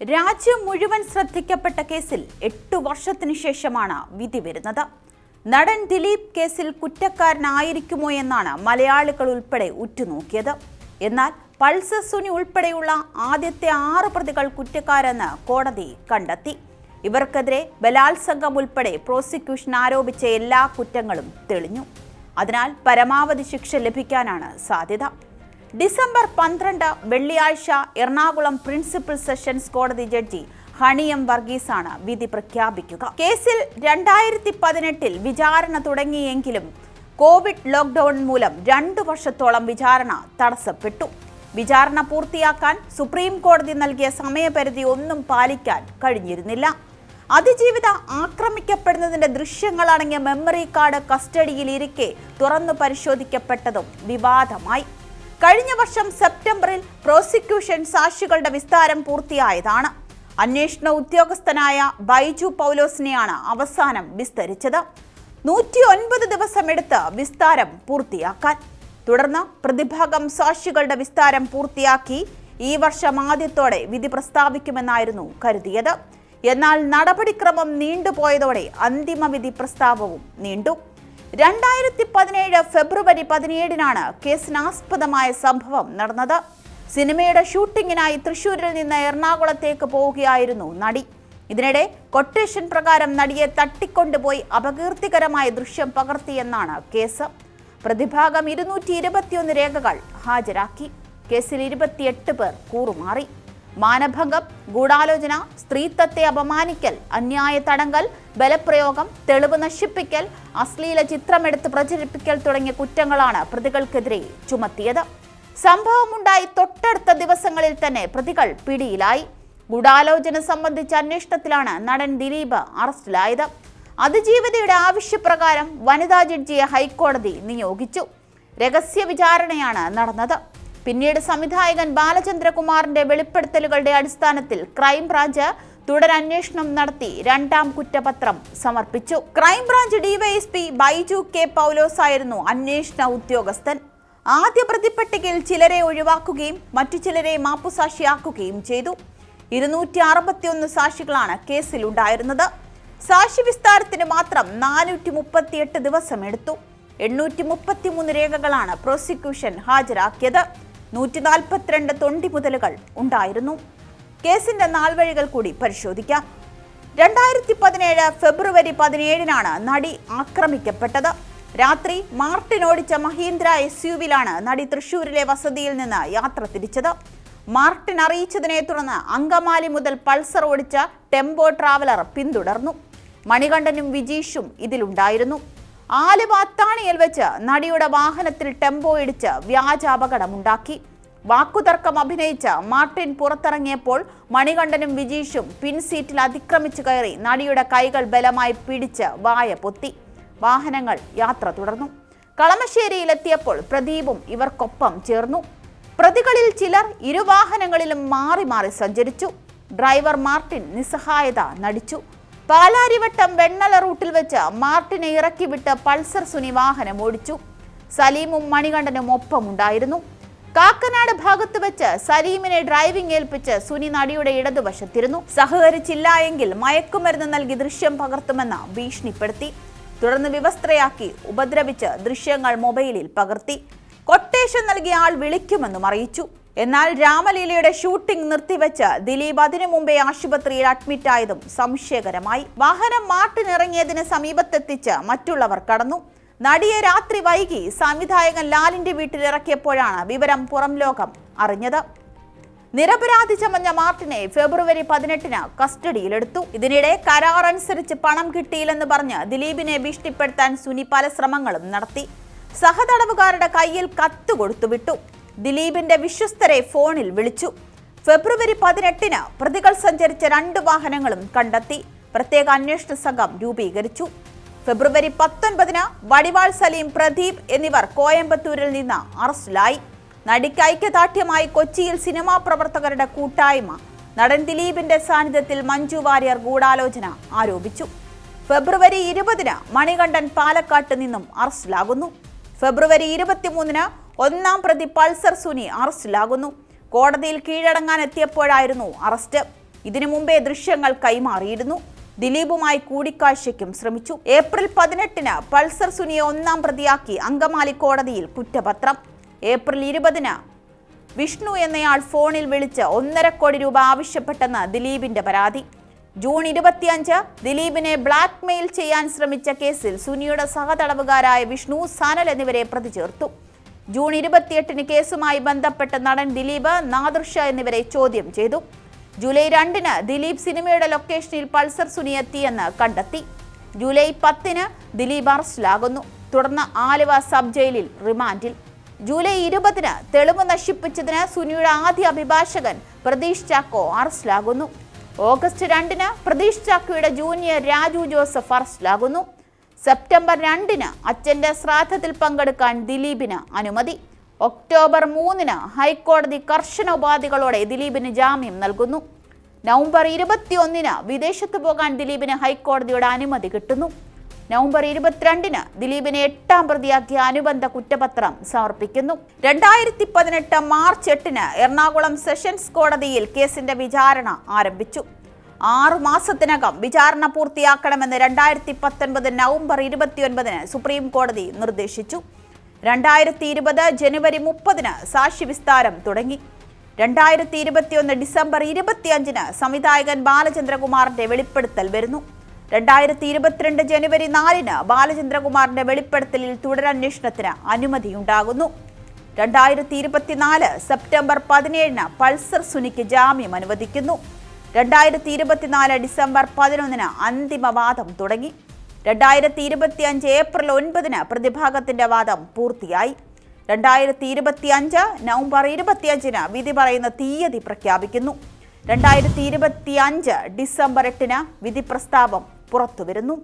രാജ്യം മുഴുവൻ ശ്രദ്ധിക്കപ്പെട്ട കേസിൽ എട്ടു വർഷത്തിനു ശേഷമാണ് വിധി വരുന്നത്. നടൻ ദിലീപ് കേസിൽ കുറ്റക്കാരനായിരിക്കുമോ എന്നാണ് മലയാളികൾ ഉൾപ്പെടെ ഉറ്റുനോക്കിയത്. എന്നാൽ പൾസർ സുനി ഉൾപ്പെടെയുള്ള ആദ്യത്തെ ആറ് പ്രതികൾ കുറ്റക്കാരെന്ന് കോടതി കണ്ടെത്തി. ഇവർക്കെതിരെ ബലാത്സംഗം ഉൾപ്പെടെ പ്രോസിക്യൂഷൻ ആരോപിച്ച എല്ലാ കുറ്റങ്ങളും തെളിഞ്ഞു. അതിനാൽ പരമാവധി ശിക്ഷ ലഭിക്കാനാണ് സാധ്യത. ഡിസംബർ പന്ത്രണ്ട് വെള്ളിയാഴ്ച എറണാകുളം പ്രിൻസിപ്പൽ സെഷൻസ് കോടതി ജഡ്ജി ഹണിയം വർഗീസാണ് വിധി പ്രഖ്യാപിക്കുക. കേസിൽ രണ്ടായിരത്തി പതിനെട്ടിൽ വിചാരണ തുടങ്ങിയെങ്കിലും കോവിഡ് ലോക്ക്ഡൌൺ മൂലം രണ്ടു വർഷത്തോളം വിചാരണ തടസ്സപ്പെട്ടു. വിചാരണ പൂർത്തിയാക്കാൻ സുപ്രീം കോടതി നൽകിയ സമയപരിധി ഒന്നും പാലിക്കാൻ കഴിഞ്ഞിരുന്നില്ല. അതിജീവിത ആക്രമിക്കപ്പെടുന്നതിന്റെ ദൃശ്യങ്ങളടങ്ങിയ മെമ്മറി കാർഡ് കസ്റ്റഡിയിലിരിക്കെ തുറന്നു പരിശോധിക്കപ്പെട്ടതും വിവാദമായി. കഴിഞ്ഞ വർഷം സെപ്റ്റംബറിൽ പ്രോസിക്യൂഷൻ സാക്ഷികളുടെ വിസ്താരം പൂർത്തിയായതാണ്. അന്വേഷണ ഉദ്യോഗസ്ഥനായ ബൈജു പൗലോസിനെയാണ് അവസാനം വിസ്തരിച്ചത്. നൂറ്റി ഒൻപത് ദിവസമെടുത്ത് വിസ്താരം പൂർത്തിയാക്കാൻ. തുടർന്ന് പ്രതിഭാഗം സാക്ഷികളുടെ വിസ്താരം പൂർത്തിയാക്കി ഈ വർഷം ആദ്യത്തോടെ വിധി പ്രസ്താവിക്കുമെന്നായിരുന്നു കരുതിയത്. എന്നാൽ നടപടിക്രമം നീണ്ടുപോയതോടെ അന്തിമ വിധി പ്രസ്താവവും നീണ്ടു. രണ്ടായിരത്തി പതിനേഴ് ഫെബ്രുവരി പതിനേഴിനാണ് കേസിനാസ്പദമായ സംഭവം നടന്നത്. സിനിമയുടെ ഷൂട്ടിങ്ങിനായി തൃശൂരിൽ നിന്ന് എറണാകുളത്തേക്ക് പോവുകയായിരുന്നു നടി. ഇതിനിടെ കൊട്ടേഷൻ പ്രകാരം നടിയെ തട്ടിക്കൊണ്ടുപോയി അപകീർത്തികരമായ ദൃശ്യം പകർത്തിയെന്നാണ് കേസ്. പ്രതിഭാഗം ഇരുന്നൂറ്റി ഇരുപത്തിയൊന്ന് രേഖകൾ ഹാജരാക്കി. കേസിൽ ഇരുപത്തിയെട്ട് പേർ കൂറുമാറി. മാനഭംഗം ഗൂഢാലോചന സ്ത്രീത്വത്തെ അപമാനിക്കൽ അന്യായ തടങ്കൽ ബലപ്രയോഗം തെളിവ് നശിപ്പിക്കൽ അശ്ലീല ചിത്രമെടുത്ത് പ്രചരിപ്പിക്കൽ തുടങ്ങിയ കുറ്റങ്ങളാണ് പ്രതികൾക്കെതിരെ ചുമത്തിയത്. സംഭവമുണ്ടായി തൊട്ടടുത്ത ദിവസങ്ങളിൽ തന്നെ പ്രതികൾ പിടിയിലായി. ഗൂഢാലോചന സംബന്ധിച്ച അന്വേഷണത്തിലാണ് നടൻ ദിലീപ് അറസ്റ്റിലായത്. അതിജീവിതയുടെ ആവശ്യപ്രകാരം വനിതാ ജഡ്ജിയെ ഹൈക്കോടതി നിയോഗിച്ചു. രഹസ്യ വിചാരണയാണ് നടന്നത്. പിന്നീട് സംവിധായകൻ ബാലചന്ദ്രകുമാറിന്റെ വെളിപ്പെടുത്തലുകളുടെ അടിസ്ഥാനത്തിൽ ക്രൈംബ്രാഞ്ച് തുടരന്വേഷണം നടത്തി രണ്ടാം കുറ്റപത്രം സമർപ്പിച്ചു. Crime branch DYSP Baiju K Paulose ആയിരുന്നു അന്വേഷണ ഉദ്യോഗസ്ഥൻ. ആദ്യ പ്രതിപ്പട്ടികയിൽ ചിലരെ ഒഴിവാക്കുകയും മറ്റു ചിലരെ മാപ്പുസാക്ഷിയാക്കുകയും ചെയ്തു. ഇരുന്നൂറ്റി അറുപത്തിയൊന്ന് സാക്ഷികളാണ് കേസിലുണ്ടായിരുന്നത്. സാക്ഷി വിസ്താരത്തിന് മാത്രം നാനൂറ്റി മുപ്പത്തിയെട്ട് ദിവസം എടുത്തു എണ്ണൂറ്റി മുപ്പത്തിമൂന്ന് രേഖകളാണ് പ്രോസിക്യൂഷൻ ഹാജരാക്കിയത്. നൂറ്റി നാൽപ്പത്തിരണ്ട് തൊണ്ടി മുതലുകൾ ഉണ്ടായിരുന്നു. കേസിന്റെ നാൾവഴികൾ കൂടി പരിശോധിക്കാം. രണ്ടായിരത്തി പതിനേഴ് ഫെബ്രുവരി പതിനേഴിനാണ് നടി ആക്രമിക്കപ്പെട്ടത്. രാത്രി മാർട്ടിൻ ഓടിച്ച മഹീന്ദ്ര എസ് യുവിലാണ് നടി തൃശൂരിലെ വസതിയിൽ നിന്ന് യാത്ര തിരിച്ചത്. മാർട്ടിൻ അറിയിച്ചതിനെ തുടർന്ന് അങ്കമാലി മുതൽ പൾസർ ഓടിച്ച ടെമ്പോ ട്രാവലർ പിന്തുടർന്നു. മണികണ്ഠനും വിജീഷും ഇതിലുണ്ടായിരുന്നു. ആലുവ അത്താണിയിൽ വെച്ച് നടിയുടെ വാഹനത്തിൽ ടെമ്പോ ഇടിച്ച് വ്യാജ അപകടമുണ്ടാക്കി. വാക്കുതർക്കം അഭിനയിച്ച മാർട്ടിൻ പുറത്തിറങ്ങിയപ്പോൾ മണികണ്ഠനും വിജീഷും പിൻസീറ്റിൽ അതിക്രമിച്ചു കയറി നടിയുടെ കൈകൾ ബലമായി പിടിച്ച് വായ പൊത്തി. വാഹനങ്ങൾ യാത്ര തുടർന്നു. കളമശ്ശേരിയിലെത്തിയപ്പോൾ പ്രദീപും ഇവർക്കൊപ്പം ചേർന്നു. പ്രതികളിൽ ചിലർ ഇരുവാഹനങ്ങളിലും മാറി മാറി സഞ്ചരിച്ചു. ഡ്രൈവർ മാർട്ടിൻ നിസ്സഹായത നടിച്ചു. പാലാരിവട്ടം വെണ്ണല റൂട്ടിൽ വെച്ച് മാർട്ടിനെ ഇറക്കി വിട്ട് പൾസർ സുനി വാഹനം ഓടിച്ചു. സലീമും മണികണ്ഠനും ഒപ്പമുണ്ടായിരുന്നു. കാക്കനാട് ഭാഗത്ത് വെച്ച് സലീമിനെ ഡ്രൈവിംഗ് ഏൽപ്പിച്ച് സുനി നടിയുടെ ഇടതുവശത്തിരുന്നു. സഹകരിച്ചില്ല എങ്കിൽ മയക്കുമരുന്ന് നൽകി ദൃശ്യം പകർത്തുമെന്ന് ഭീഷണിപ്പെടുത്തി. തുടർന്ന് വിവസ്ത്രയാക്കി ഉപദ്രവിച്ച് ദൃശ്യങ്ങൾ മൊബൈലിൽ പകർത്തി. കൊട്ടേഷൻ നൽകിയ ആൾ വിളിക്കുമെന്നും അറിയിച്ചു. എന്നാൽ രാമലീലയുടെ ഷൂട്ടിംഗ് നിർത്തിവെച്ച് ദിലീപ് അതിനു മുമ്പേ ആശുപത്രിയിൽ അഡ്മിറ്റ് ആയതും സംശയകരമായി. വാഹനം മാട്ടിനിറങ്ങിയതിന് സമീപത്തെത്തിച്ച് മറ്റുള്ളവർ കടന്നു. നടിയെ രാത്രി വൈകി സംവിധായകൻ ലാലിന്റെ വീട്ടിൽ ഇറക്കിയപ്പോഴാണ് വിവരം പുറം ലോകം അറിഞ്ഞത്. നിരപരാധി ചമഞ്ഞ മാർട്ടിനെ ഫെബ്രുവരി പതിനെട്ടിന് കസ്റ്റഡിയിലെടുത്തു. ഇതിനിടെ കരാർ അനുസരിച്ച് പണം കിട്ടിയില്ലെന്ന് പറഞ്ഞ് ദിലീപിനെ ഭീഷണിപ്പെടുത്താൻ സുനി പല ശ്രമങ്ങളും നടത്തി. സഹതടവുകാരുടെ കയ്യിൽ കത്ത് കൊടുത്തുവിട്ടു. ദിലീപിന്റെ വിശ്വസ്തരെ ഫോണിൽ വിളിച്ചു. ഫെബ്രുവരി പതിനെട്ടിന് പ്രതികൾ സഞ്ചരിച്ച രണ്ട് വാഹനങ്ങളും കണ്ടെത്തി. പ്രത്യേക അന്വേഷണ സംഘം രൂപീകരിച്ചു. ഫെബ്രുവരി പത്തൊൻപതിന് വടിവാൾ സലീം പ്രദീപ് എന്നിവർ കോയമ്പത്തൂരിൽ നിന്ന് അറസ്റ്റിലായി. നടിക്ക് ഐക്യദാർഢ്യമായി കൊച്ചിയിൽ സിനിമാ പ്രവർത്തകരുടെ കൂട്ടായ്മ. നടൻ ദിലീപിന്റെ സാന്നിധ്യത്തിൽ മഞ്ജു വാര്യർ ഗൂഢാലോചന ആരോപിച്ചു. ഫെബ്രുവരി ഇരുപതിന് മണികണ്ഠൻ പാലക്കാട്ട് നിന്നും അറസ്റ്റിലാകുന്നു. ഫെബ്രുവരി ഇരുപത്തിമൂന്നിന് ഒന്നാം പ്രതി പൾസർ സുനി അറസ്റ്റിലാകുന്നു. കോടതിയിൽ കീഴടങ്ങാൻ എത്തിയപ്പോഴായിരുന്നു അറസ്റ്റ്. ഇതിനു മുമ്പേ ദൃശ്യങ്ങൾ കൈമാറിയിരുന്നു. ദിലീപുമായി കൂടിക്കാഴ്ചയ്ക്കും ശ്രമിച്ചു. ഏപ്രിൽ പതിനെട്ടിന് പൾസർ സുനിയെ ഒന്നാം പ്രതിയാക്കി അങ്കമാലി കോടതിയിൽ കുറ്റപത്രം. ഏപ്രിൽ ഇരുപതിന് വിഷ്ണു എന്നയാൾ ഫോണിൽ വിളിച്ച് ഒന്നര കോടി രൂപ ആവശ്യപ്പെട്ടെന്ന് ദിലീപിന്റെ പരാതി. ജൂൺ ഇരുപത്തിയഞ്ച് ദിലീപിനെ ബ്ലാക്ക്മെയിൽ ചെയ്യാൻ ശ്രമിച്ച കേസിൽ സുനിയുടെ സഹതടവുകാരായ വിഷ്ണു സനൽ എന്നിവരെ പ്രതി ചേർത്തു ജൂൺ ഇരുപത്തിയെട്ടിന് കേസുമായി ബന്ധപ്പെട്ട് നടൻ ദിലീപ് നാദൃഷ എന്നിവരെ ചോദ്യം ചെയ്തു. ജൂലൈ രണ്ടിന് ദിലീപ് സിനിമയുടെ ലൊക്കേഷനിൽ പൾസർ സുനി എത്തിയെന്ന് കണ്ടെത്തി. ജൂലൈ പത്തിന് ദിലീപ് അറസ്റ്റിലാകുന്നു. തുടർന്ന് ആലുവ സബ് ജയിലിൽ റിമാൻഡിൽ. ജൂലൈ ഇരുപതിന് തെളിവ് നശിപ്പിച്ചതിന് സുനിയുടെ ആദ്യ അഭിഭാഷകൻ പ്രതീഷ് ചാക്കോ അറസ്റ്റിലാകുന്നു. ഓഗസ്റ്റ് രണ്ടിന് പ്രതീഷ് ചാക്കോയുടെ ജൂനിയർ രാജു ജോസഫ് അറസ്റ്റിലാകുന്നു. സെപ്റ്റംബർ രണ്ടിന് അച്ഛന്റെ ശ്രാദ്ധത്തിൽ പങ്കെടുക്കാൻ ദിലീപിന് അനുമതി. ഒക്ടോബർ മൂന്നിന് ഹൈക്കോടതി കർശന ഉപാധികളോടെ ദിലീപിന് ജാമ്യം നൽകുന്നു. നവംബർ ഇരുപത്തിയൊന്നിന് വിദേശത്ത് പോകാൻ ദിലീപിന് ഹൈക്കോടതിയുടെ അനുമതി കിട്ടുന്നു. നവംബർ ഇരുപത്തിരണ്ടിന് ദിലീപിനെ എട്ടാം പ്രതിയാക്കിയ അനുബന്ധ കുറ്റപത്രം സമർപ്പിക്കുന്നു. രണ്ടായിരത്തി പതിനെട്ട് മാർച്ച് എട്ടിന് എറണാകുളം സെഷൻസ് കോടതിയിൽ കേസിന്റെ വിചാരണ ആരംഭിച്ചു. ആറു മാസത്തിനകം വിചാരണ പൂർത്തിയാക്കണമെന്ന് രണ്ടായിരത്തി പത്തൊൻപത് നവംബർ ഇരുപത്തിയൊൻപതിന് സുപ്രീം കോടതി നിർദ്ദേശിച്ചു. രണ്ടായിരത്തി ഇരുപത് ജനുവരി മുപ്പതിന് സാക്ഷി വിസ്താരം തുടങ്ങി. രണ്ടായിരത്തി ഇരുപത്തിയൊന്ന് ഡിസംബർ ഇരുപത്തിയഞ്ചിന് സംവിധായകൻ ബാലചന്ദ്രകുമാറിന്റെ വെളിപ്പെടുത്തൽ വരുന്നു. രണ്ടായിരത്തി ഇരുപത്തിരണ്ട് ജനുവരി നാലിന് ബാലചന്ദ്രകുമാറിന്റെ വെളിപ്പെടുത്തലിൽ തുടരന്വേഷണത്തിന് അനുമതിയുണ്ടാകുന്നു. രണ്ടായിരത്തി ഇരുപത്തിനാല് സെപ്റ്റംബർ പതിനേഴിന് പൾസർ സുനിക്ക് ജാമ്യം അനുവദിക്കുന്നു. രണ്ടായിരത്തി ഇരുപത്തിനാല് ഡിസംബർ പതിനൊന്നിന് അന്തിമവാദം തുടങ്ങി. രണ്ടായിരത്തി ഇരുപത്തി അഞ്ച് ഏപ്രിൽ ഒൻപതിന് പ്രതിഭാഗത്തിന്റെ വാദം പൂർത്തിയായി. രണ്ടായിരത്തി ഇരുപത്തി അഞ്ച് നവംബർ ഇരുപത്തിയഞ്ചിന് വിധി പറയുന്ന തീയതി പ്രഖ്യാപിക്കുന്നു. രണ്ടായിരത്തി ഇരുപത്തി അഞ്ച് ഡിസംബർ എട്ടിന് വിധി പ്രസ്താവം പുറത്തുവരുന്നു.